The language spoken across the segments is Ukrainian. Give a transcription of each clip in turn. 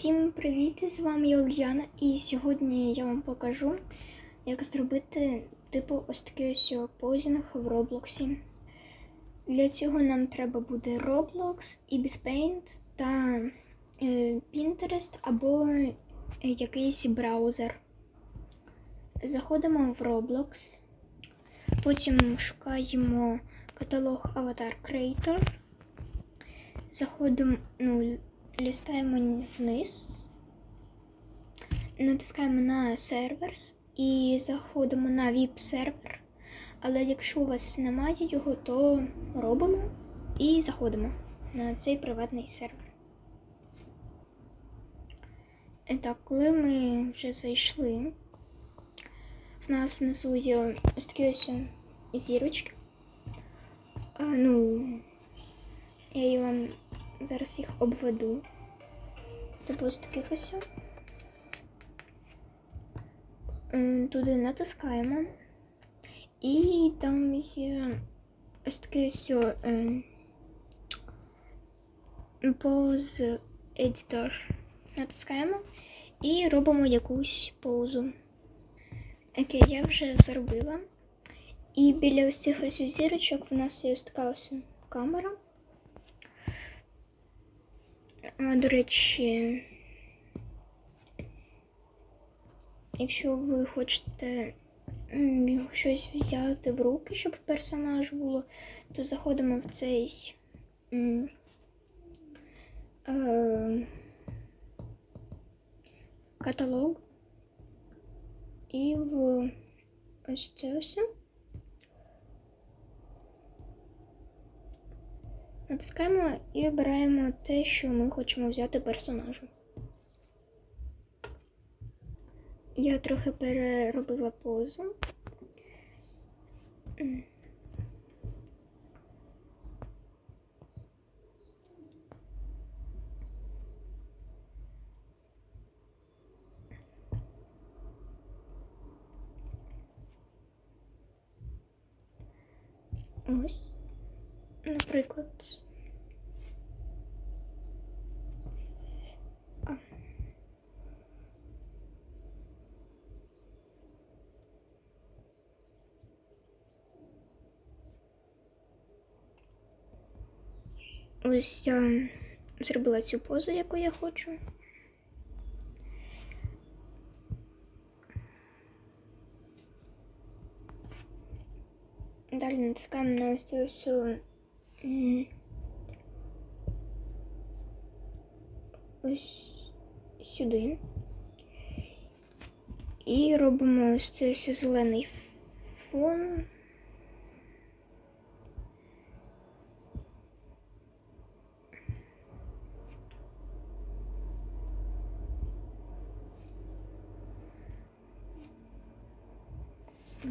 Всім привіт! З вами я Ульяна, і сьогодні я вам покажу, як зробити типу ось такий ось позінг в Роблоксі. Для цього нам треба буде Roblox, Ibis Paint та е, Pinterest або е, якийсь браузер. Заходимо в Roblox, потім шукаємо каталог Avatar Creator. Заходимо, ну, лістаємо вниз, натискаємо на серверс і заходимо на VIP сервер. Але якщо у вас немає його, то робимо і заходимо на цей приватний сервер. І так, коли ми вже зайшли, в нас внизу є ось такі ось зірочки. Ну, я її вам зараз їх обведу. Типу ось таких ось. Туди натискаємо. І там є ось такий ось е, Pose Editor. Натискаємо і робимо якусь позу. Окей, я вже зробила. І біля ось цих ось зірочок в нас є ось така ось камера. А, До речі, якщо ви хочете щось взяти в руки, щоб персонаж було, то заходимо в цей е, каталог і в ось це ось. Натискаємо і обираємо те, що ми хочемо взяти персонажу. Я трохи переробила позу. М. Ось, наприклад. А. Ось я зробила цю позу, яку я хочу. Далі натискаємо на ось цю м, ось сюди. І робимо ось цей зелений фон.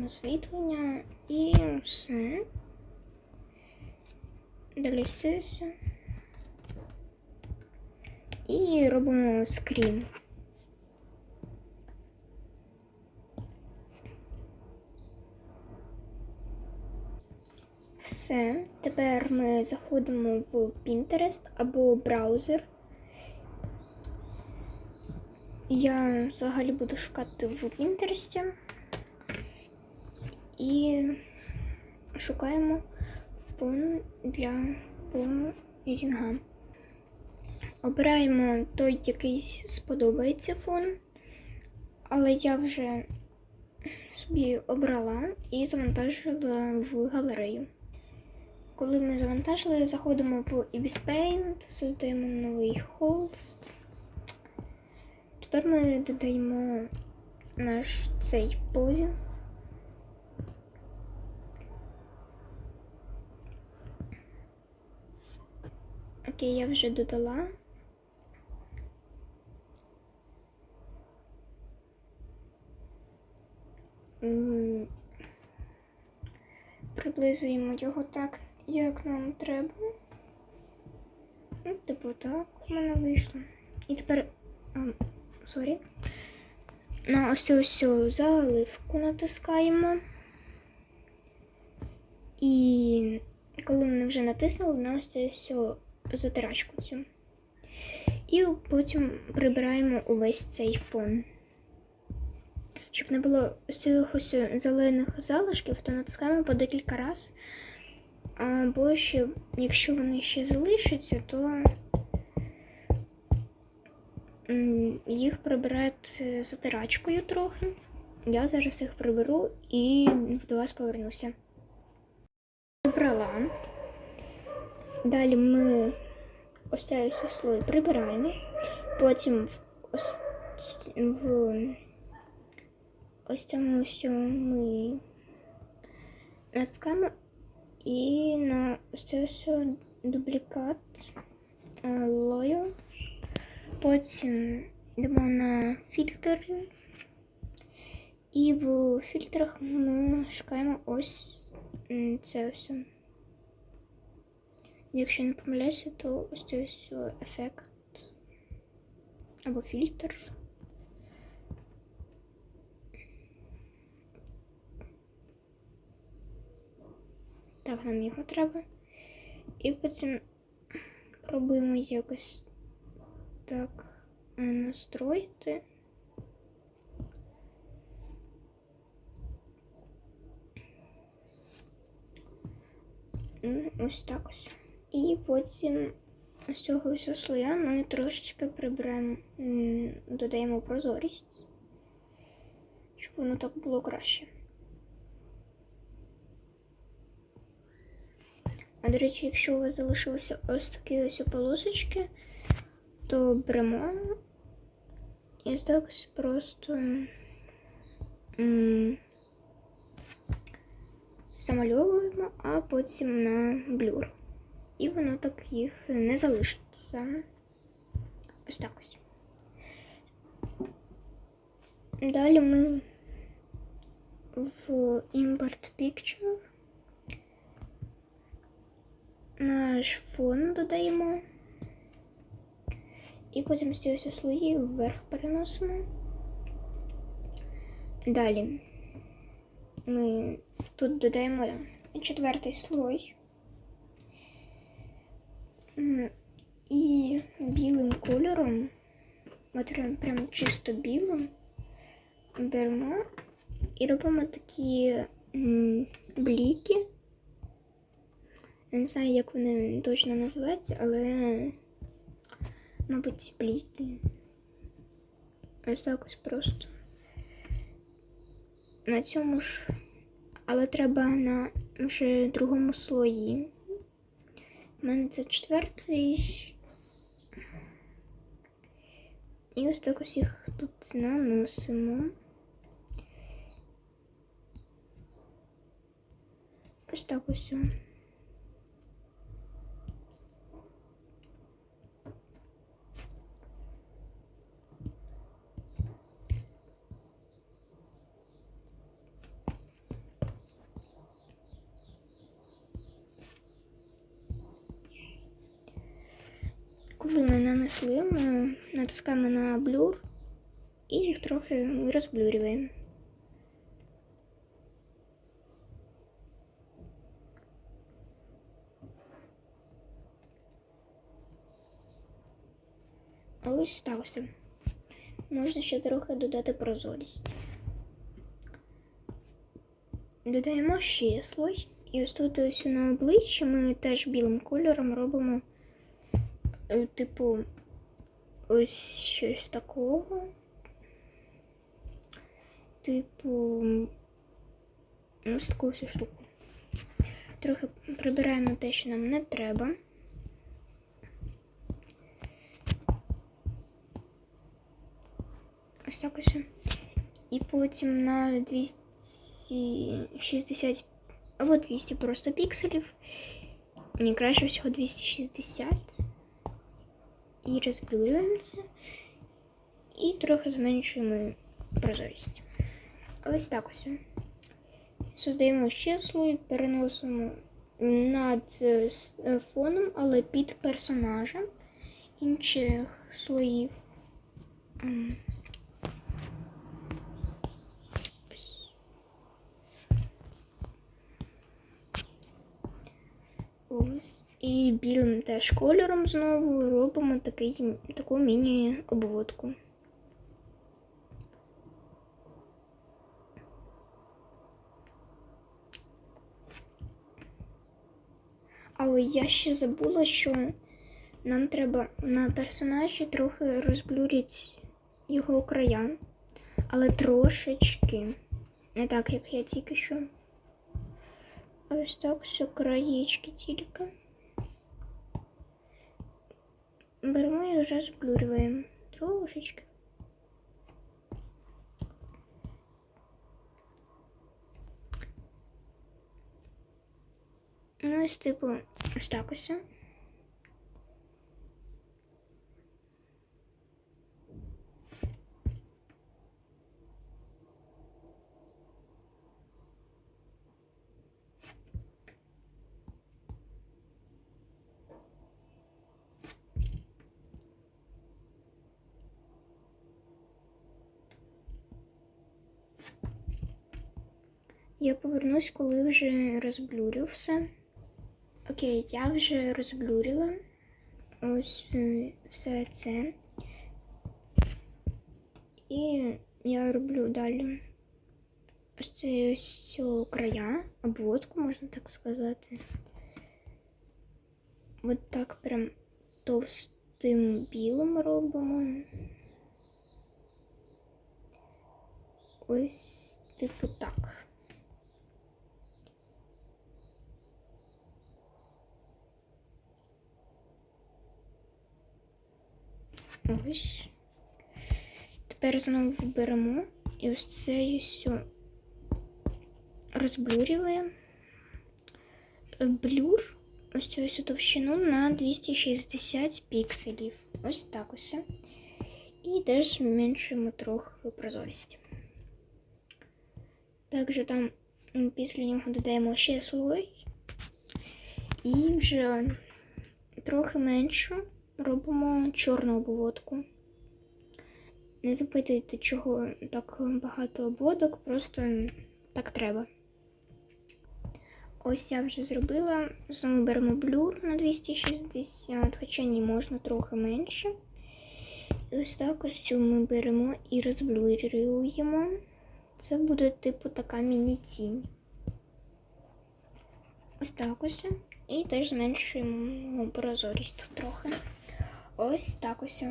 Освітлення і все. Далі. І робимо скрін. Все. Тепер ми заходимо в Pinterest або браузер. Я взагалі буду шукати в Pinterest. І шукаємо фон для позінга. Обираємо той, який сподобається фон, але я вже собі обрала і завантажила в галерею. Коли ми завантажили, заходимо в Ibis Paint, создаємо новий холст. Тепер ми додаємо наш цей позінг. Окей, я вже додала. Приблизуємо його так, як нам треба. Ну, Типу так в мене вийшло. І тепер, сорі, на ось ось заливку натискаємо. І коли ми вже натиснули на ось ось затирачку цю. І потім прибираємо увесь цей фон. Щоб не було цих ось зелених залишків, то натискаємо по декілька разів. Або ще, якщо вони ще залишаться, то їх прибирають затирачкою трохи. Я зараз їх приберу і до вас повернуся. Прибрала. Далі ми ось цей ось слой прибираємо. Потім в ось, в ось цьому ось ми натискаємо і на ось цей ось дублікат е, лою. Потім йдемо на фільтри. І в фільтрах ми шукаємо ось це все. Якщо не помиляюся, то ось цей ось ефект або фільтр. Так, нам його треба. І потім пробуємо якось так е, настроїти. Ось так ось. І потім з цього ось слоя ми трошечки прибираємо, м, додаємо прозорість, щоб воно так було краще. А до речі, якщо у вас залишилися ось такі ось полосочки, то беремо і ось так ось просто замальовуємо, а потім на блюр. І воно так їх не залишиться. Ось так ось. Далі ми в Import Picture наш фон додаємо. І потім з ці слої вверх переносимо. Далі ми тут додаємо четвертий слой. І білим кольором, от прям чисто білим, беремо і робимо такі бліки. Я не знаю, як вони точно називаються, але, мабуть, бліки. Ось так ось просто. На цьому ж, але треба на вже другому слої. У мене це четвертий. І ось так ось тут наносимо. Ось так ось. Ми натискаємо на блюр і їх трохи розблюрюємо. Ось стався. Можна ще трохи додати прозорість. Додаємо ще слой. І ось тут ось на обличчі ми теж білим кольором робимо е, типу ось щось такого. Типу ось таку всю штуку. Трохи прибираємо те, що нам не треба. Ось так ось. І потім на 260 або 200 просто пікселів. Мені краще всього 260. І розблюрюємо. І трохи зменшуємо прозорість. Ось так ось. Создаємо ще слой, переносимо над е, е, фоном, але під персонажем інших слоїв. Ось. Білим теж кольором знову робимо такий, таку міні-обводку. Але я ще забула, що нам треба на персонажі трохи розблюрити його края, але трошечки. Не так, як я тільки що. Ось так все краєчки тільки. Беремо і вже розблюрюємо трошечки. Ну, ось типу, ось так ось. Я повернусь, коли вже розблюрю все. Окей, я вже розблюрила ось все це. І я роблю далі ось це ось цього края, обводку, можна так сказати. От так прям товстим білим робимо. Ось типу так. Ось. Тепер знову беремо і ось це все розблюрюємо. Блюр ось цю всю товщину на 260 пікселів. Ось так ось. І теж зменшуємо трохи прозорість. Також там після нього додаємо ще слой. І вже трохи меншу робимо чорну обводку. Не запитуйте, чого так багато обводок, просто так треба. Ось я вже зробила. Знову беремо блюр на 260, хоча ні, можна трохи менше. І ось так ось цю ми беремо і розблюрюємо. Це буде типу така міні-тінь. Ось так ось. І теж зменшуємо прозорість трохи. Ось так ось.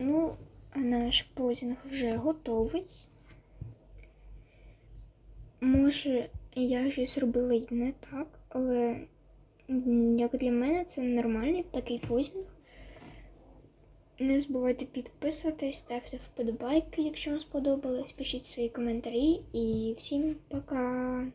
Ну, наш позінг вже готовий. Може, я щось робила й не так, але як для мене це нормальний такий позінг. Не забувайте підписуватись, ставте вподобайки, якщо вам сподобалось. Пишіть свої коментарі і всім пока!